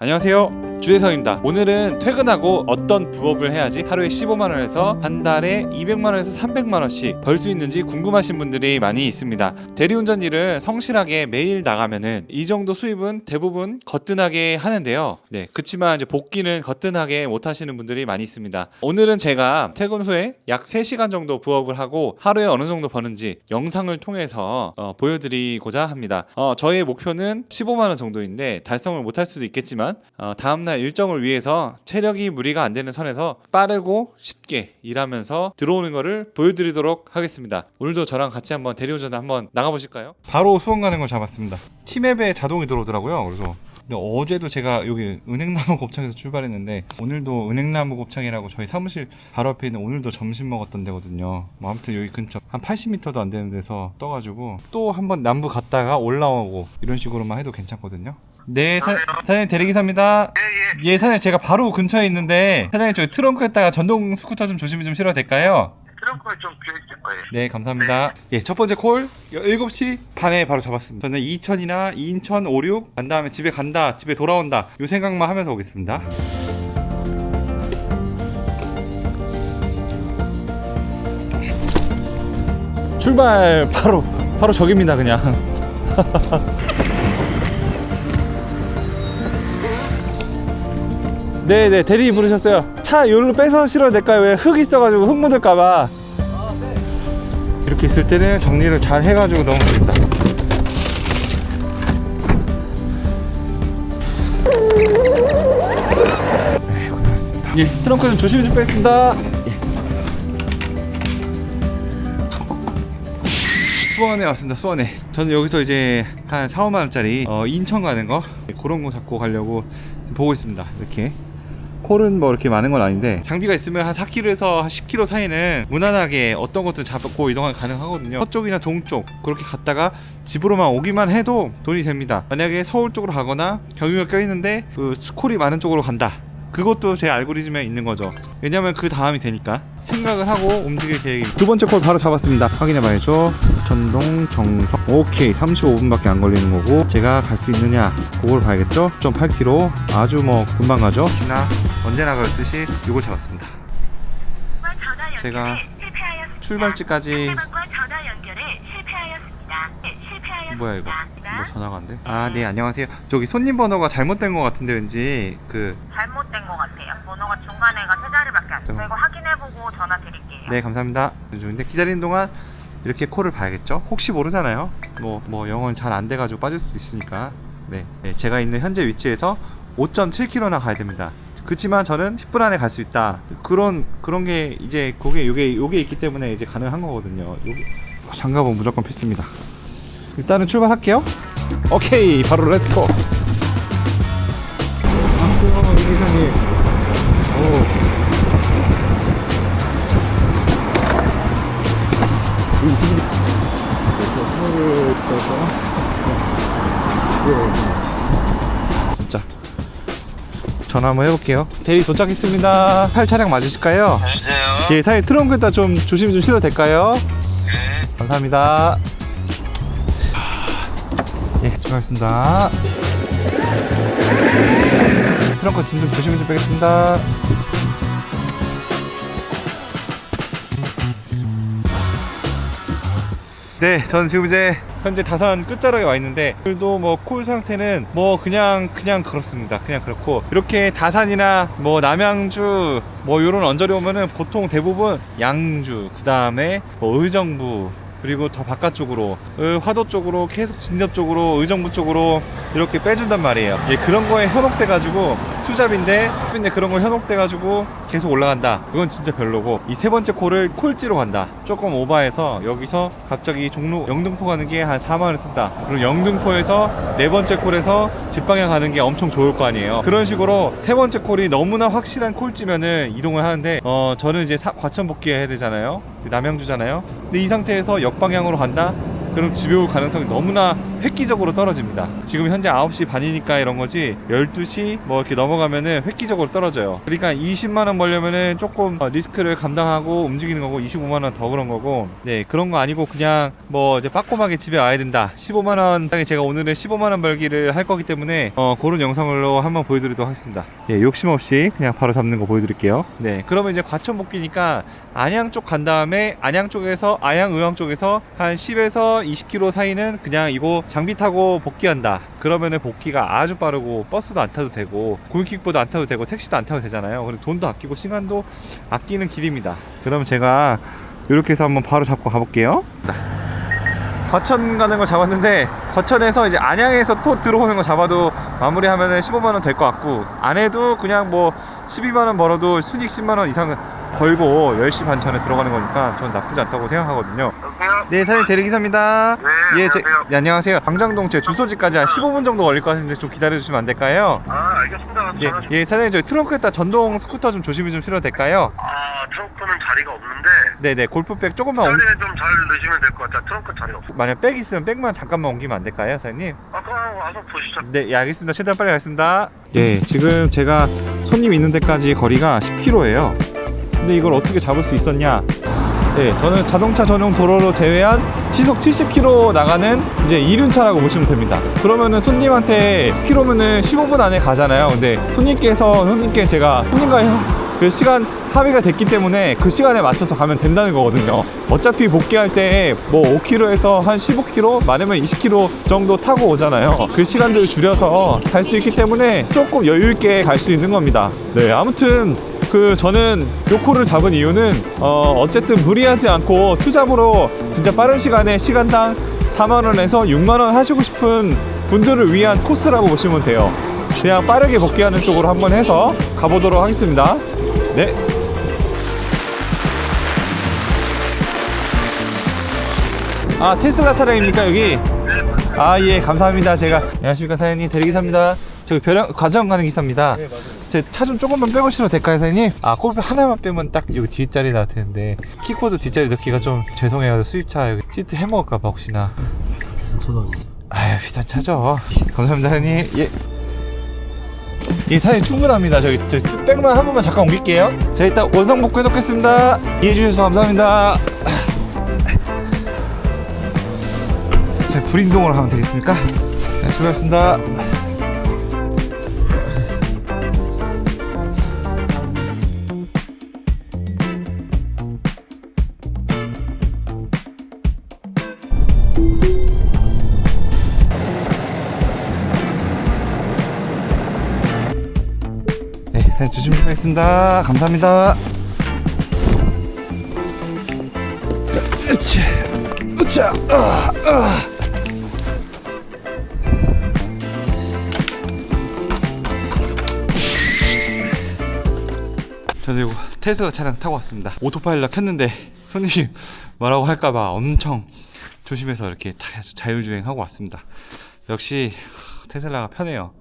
안녕하세요. 주혜성입니다. 오늘은 퇴근하고 어떤 부업을 해야지 하루에 15만 원에서 한 달에 200만 원에서 300만 원씩 벌 수 있는지 궁금하신 분들이 많이 있습니다. 대리운전 일을 성실하게 매일 나가면은 이 정도 수입은 대부분 거뜬하게 하는데요. 네, 그렇지만 이제 복귀는 거뜬하게 못 하시는 분들이 많이 있습니다. 오늘은 제가 퇴근 후에 약 3시간 정도 부업을 하고 하루에 어느 정도 버는지 영상을 통해서 어, 보여드리고자 합니다. 어, 저의 목표는 15만 원 정도인데 달성을 못할 수도 있겠지만 어, 다음날 일정을 위해서 체력이 무리가 안 되는 선에서 빠르고 쉽게 일하면서 들어오는 거를 보여드리도록 하겠습니다. 오늘도 저랑 같이 한번 대리운전 한번 나가보실까요? 바로 수원 가는 걸 잡았습니다. 티맵에 자동이 들어오더라고요. 그래서 근데 어제도 제가 여기 은행나무 곱창에서 출발했는데 오늘도 은행나무 곱창이라고 저희 사무실 바로 앞에 있는 오늘도 점심 먹었던 데거든요. 뭐 아무튼 여기 근처 한 80m도 안 되는 데서 떠가지고 또 한번 남부 갔다가 올라오고 이런 식으로만 해도 괜찮거든요. 네, 사, 사장님 대리기사입니다. 예, 예. 예, 사장님 제가 바로 근처에 있는데 사장님 저기 트렁크에다가 전동 스쿠터 좀 조심히 좀 실어도 될까요? 트렁크에 좀 비어있을 거예요. 네, 감사합니다. 예, 첫 번째 콜 7시 반에 바로 잡았습니다. 저는 이천이나 인천 56, 간 다음에 집에 간다, 집에 돌아온다. 요 생각만 하면서 오겠습니다. 출발 바로 바로 저깁니다, 그냥. 네네 대리 부르셨어요. 차 여기로 빼서 실어도 될까요? 왜 흙 있어가지고 흙 묻을까봐. 이렇게 있을 때는 정리를 잘 해가지고 되겠다. 네 고생하셨습니다. 예 트렁크 좀 조심히 좀 빼겠습니다. 예. 수원에 왔습니다 수원에. 저는 여기서 이제 한 4, 5만 원짜리 어, 인천 가는 거 그런 거 잡고 가려고 보고 있습니다 이렇게 콜은 뭐 이렇게 많은 건 아닌데 장비가 있으면 한 4km에서 10km 사이는 무난하게 어떤 것도 잡고 이동이 가능하거든요. 서쪽이나 동쪽 그렇게 갔다가 집으로만 오기만 해도 돈이 됩니다. 만약에 서울 쪽으로 가거나 경유가 껴있는데 그 콜이 많은 쪽으로 간다 그것도 제 알고리즘에 있는 거죠. 왜냐면 그 다음이 되니까 생각을 하고 움직일 계획입니다. 두 번째 콜 바로 잡았습니다. 확인해 봐야죠. 전동 정석. 오케이. 35분밖에 안 걸리는 거고 제가 갈 수 있느냐? 그걸 봐야겠죠? 1.8km 아주 뭐 금방 가죠? 혹시나 언제나 그렇듯이 이걸 잡았습니다. 제가 출발지까지. 뭐야 이거? 뭐 전화가 안 돼? 아네 안녕하세요. 저기 손님 번호가 잘못된 것 같은데 왠지 그 잘못 된 것 같아요. 번호가 중간에가 세 자리밖에 안 돼요. 저- 이거 확인해보고 전화 드릴게요. 네 감사합니다. 근데 기다리는 동안 이렇게 콜을 봐야겠죠? 혹시 모르잖아요. 뭐 뭐 영어는 잘 안 돼가지고 빠질 수도 있으니까. 네, 네, 제가 있는 현재 위치에서 5.7km나 가야 됩니다. 그렇지만 저는 10분 안에 갈 수 있다. 그런 그런 게 이제 그게 요게 요게 있기 때문에 이제 가능한 거거든요. 요게. 장갑은 무조건 필수입니다. 일단은 출발할게요. 오케이 바로 렛츠고 진짜 전화 한번 해볼게요 대리 도착했습니다 팔 차량 맞으실까요? 안녕하세요. 예 사장님 트렁크에다 좀 조심히 좀 실어도 될까요? 네. 감사합니다 예 출발하겠습니다 트렁크 짐 좀 조심히 좀 빼겠습니다 네, 저는 지금 이제 현재 다산 끝자락에 와 있는데 오늘도 뭐 콜 상태는 뭐 그냥 그냥 그렇습니다. 그냥 그렇고 이렇게 다산이나 뭐 남양주 뭐 이런 언저리 오면은 보통 대부분 양주 그 다음에 뭐 의정부 그리고 더 바깥쪽으로 어, 화도 쪽으로 계속 진접 쪽으로 의정부 쪽으로 이렇게 빼준단 말이에요. 예, 그런 거에 현혹돼 가지고 투잡인데 근데 그런 거 현혹돼 가지고 계속 올라간다. 이건 진짜 별로고 이 세 번째 콜을 콜찌로 간다. 조금 오버해서 여기서 갑자기 종로 영등포 가는 게 한 4만 원 뜬다. 그리고 영등포에서 네 번째 콜에서 집방향 가는 게 엄청 좋을 거 아니에요. 그런 식으로 세 번째 콜이 너무나 확실한 콜찌면은 이동을 하는데 어 저는 이제 사- 과천 복귀해야 되잖아요. 남양주잖아요. 근데 이 상태에서 역방향으로 간다. 그럼 집에 올 가능성이 너무나 획기적으로 떨어집니다. 지금 현재 9시 반이니까 이런 거지 12시 뭐 이렇게 넘어가면은 획기적으로 떨어져요. 그러니까 20만 원 벌려면은 조금 어, 리스크를 감당하고 움직이는 거고 25만 원 더 그런 거고 네 그런 거 아니고 그냥 뭐 이제 빠꼼하게 집에 와야 된다. 15만 원 땅에 제가 오늘은 15만 원 벌기를 할 거기 때문에 어 그런 영상으로 한번 보여드리도록 하겠습니다. 예 욕심 없이 그냥 바로 잡는 거 보여드릴게요. 네 그러면 이제 과천 복귀니까 안양 쪽 간 다음에 안양 쪽에서 아양 의왕 쪽에서 한 10에서 20km 사이는 그냥 이거 장비 타고 복귀한다. 그러면은 복귀가 아주 빠르고 버스도 안 타도 되고 고객킥보도 안 타도 되고 택시도 안 타도 되잖아요. 그리고 돈도 아끼고 시간도 아끼는 길입니다. 그럼 제가 이렇게 해서 한번 바로 잡고 가볼게요. 과천 가는 거 잡았는데 과천에서 이제 안양에서 또 들어오는 거 잡아도 마무리하면은 15만 원 될 것 같고 안 해도 그냥 뭐 12만 원 벌어도 순익 10만 원 이상은 벌고 10시 반 전에 들어가는 거니까 전 나쁘지 않다고 생각하거든요. 여보세요? 네, 사장님 대리기사입니다. 네, 예, 제, 안녕하세요. 네, 안녕하세요. 광장동 제 주소지까지 한 15분 정도 걸릴 것 같은데 좀 기다려 주시면 안 될까요? 아, 알겠습니다. 예, 전화 주- 예, 사장님 저희 트렁크에다 전동 스쿠터 좀 조심히 좀 실어도 될까요? 아, 트렁크는 자리가 없는데 네, 네, 골프백 조금만 옮... 자리에 좀 잘 넣으시면 될 것 같아요. 트렁크 자리가 없어. 만약 백 있으면 백만 잠깐만 옮기면 안 될까요, 사장님? 아, 그럼 와서 보시죠. 네, 예, 알겠습니다. 최대한 빨리 가겠습니다. 예, 지금 제가 손님 있는 데까지 거리가 10km예요. 근데 이걸 어떻게 잡을 수 있었냐? 네, 저는 자동차 전용 도로로 제외한 시속 70km 나가는 이제 이륜차라고 보시면 됩니다. 그러면은 손님한테 키로면은 15분 안에 가잖아요. 근데 손님께서 손님께 제가 손님과 그 시간 합의가 됐기 때문에 그 시간에 맞춰서 가면 된다는 거거든요. 어차피 복귀할 때 뭐 5km에서 한 15km, 많으면 20km 정도 타고 오잖아요. 그 시간들을 줄여서 갈 수 있기 때문에 조금 여유 있게 갈 수 있는 겁니다. 네, 아무튼 그 저는 요코를 잡은 이유는 어 어쨌든 무리하지 않고 투잡으로 진짜 빠른 시간에 시간당 4만 원에서 6만 원 하시고 싶은 분들을 위한 코스라고 보시면 돼요. 그냥 빠르게 복귀하는 쪽으로 한번 해서 가보도록 하겠습니다. 네. 아 테슬라 차량입니까 여기? 아 예 감사합니다 제가 안녕하십니까 사장님 대리기사입니다 저기 벼랑 과정 가는 기사입니다 네 맞아요 제 차 좀 조금만 빼고 싶어도 될까요 사장님? 아 골프 하나만 빼면 딱 여기 뒷자리 나올 텐데 키코드 뒷자리 넣기가 좀 죄송해요 수입차 여기 시트 해먹을까 봐 혹시나 아유 비싼 차죠 감사합니다 사장님 예. 예, 사장님 충분합니다. 저기 저 백만 한 번만 잠깐 옮길게요. 자, 이따 원상 복구해 놓겠습니다. 이해해 주셔서 감사합니다. 자, 불인동으로 하면 되겠습니까? 네, 수고하셨습니다. 가겠습니다. 감사합니다. 으쌰, 으쌰, 아, 아. 저는 이거 테슬라 차량 타고 왔습니다. 오토파일럿 켰는데 손님이 뭐라고 할까봐 엄청 조심해서 이렇게 다 자율주행하고 왔습니다. 역시 테슬라가 편해요.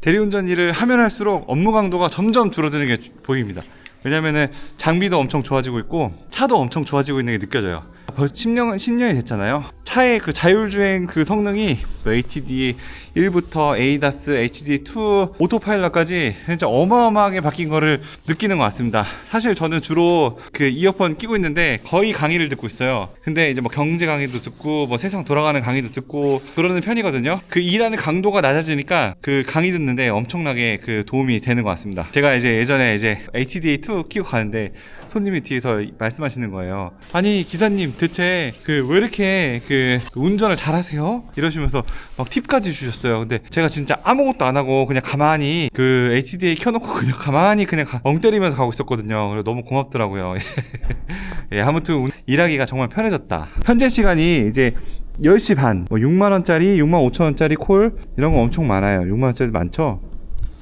대리운전 일을 하면 할수록 업무 강도가 점점 줄어드는 게 주- 보입니다. 왜냐면은 장비도 엄청 좋아지고 있고 차도 엄청 좋아지고 있는 게 느껴져요. 벌써 10년, 10년이 됐잖아요. 차의 그 자율주행 그 성능이 뭐 HDD 1부터 ADAS, HD2, 오토파일럿까지 진짜 어마어마하게 바뀐 거를 느끼는 것 같습니다. 사실 저는 주로 그 이어폰 끼고 있는데 거의 강의를 듣고 있어요. 근데 이제 뭐 경제 강의도 듣고 뭐 세상 돌아가는 강의도 듣고 그러는 편이거든요. 그 일하는 강도가 낮아지니까 그 강의 듣는데 엄청나게 그 도움이 되는 것 같습니다. 제가 이제 예전에 이제 HDA2 끼고 가는데 손님이 뒤에서 말씀하시는 거예요. 아니 기사님 대체 그 왜 이렇게 그 운전을 잘하세요? 이러시면서 막 팁까지 주셨어요. 근데 제가 진짜 아무것도 안 하고 그냥 가만히 그 HDA 켜놓고 그냥 가만히 그냥 가- 멍 때리면서 가고 있었거든요. 그래서 너무 고맙더라고요. 예, 아무튼 운- 일하기가 정말 편해졌다. 현재 시간이 이제 10시 반, 뭐 6만원짜리, 6만 5천원짜리 콜, 이런 거 엄청 많아요. 6만원짜리 많죠?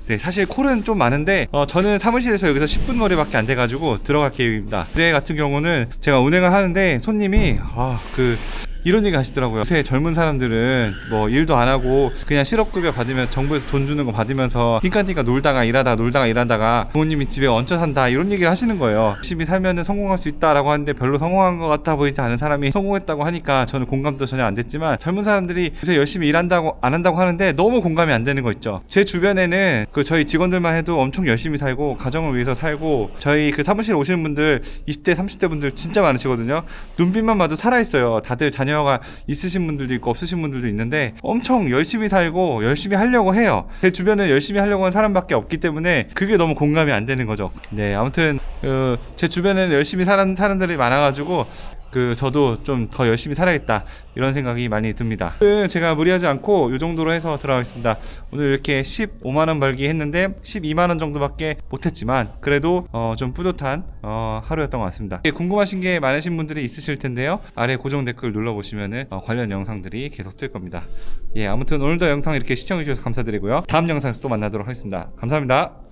네, 사실 콜은 좀 많은데 어, 저는 사무실에서 여기서 10분 거리밖에 안 돼가지고 들어갈 계획입니다. 어제 같은 경우는 제가 운행을 하는데 손님이 아, 그 이런 얘기 하시더라고요. 요새 젊은 사람들은 뭐 일도 안 하고 그냥 실업급여 받으면 정부에서 돈 주는 거 받으면서 띵까띵까 놀다가 일하다가 놀다가 일하다가 부모님이 집에 얹혀 산다 이런 얘기를 하시는 거예요. 열심히 살면은 성공할 수 있다라고 하는데 별로 성공한 것 같아 보이지 않은 사람이 성공했다고 하니까 저는 공감도 전혀 안 됐지만 젊은 사람들이 요새 열심히 일한다고 안 한다고 하는데 너무 공감이 안 되는 거 있죠. 제 주변에는 그 저희 직원들만 해도 엄청 열심히 살고 가정을 위해서 살고 저희 그 사무실 오시는 분들 20대 30대 분들 진짜 많으시거든요. 눈빛만 봐도 살아 있어요. 다들 자녀 가 있으신 분들도 있고 없으신 분들도 있는데 엄청 열심히 살고 열심히 하려고 해요. 제 주변에 열심히 하려고 하는 사람밖에 없기 때문에 그게 너무 공감이 안 되는 거죠. 네, 아무튼 그제 주변에는 열심히 사는 사람들이 많아가지고 그 저도 좀 더 열심히 살아야겠다 이런 생각이 많이 듭니다. 제가 무리하지 않고 이 정도로 해서 들어가겠습니다. 오늘 이렇게 15만 원 벌기 했는데 12만 원 정도밖에 못했지만 그래도 어, 좀 뿌듯한 어, 하루였던 것 같습니다. 궁금하신 게 많으신 분들이 있으실 텐데요. 아래 고정 댓글 눌러 보시면은 어, 관련 영상들이 계속 뜰 겁니다. 예, 아무튼 오늘도 영상 이렇게 시청해 주셔서 감사드리고요. 다음 영상에서 또 만나도록 하겠습니다. 감사합니다.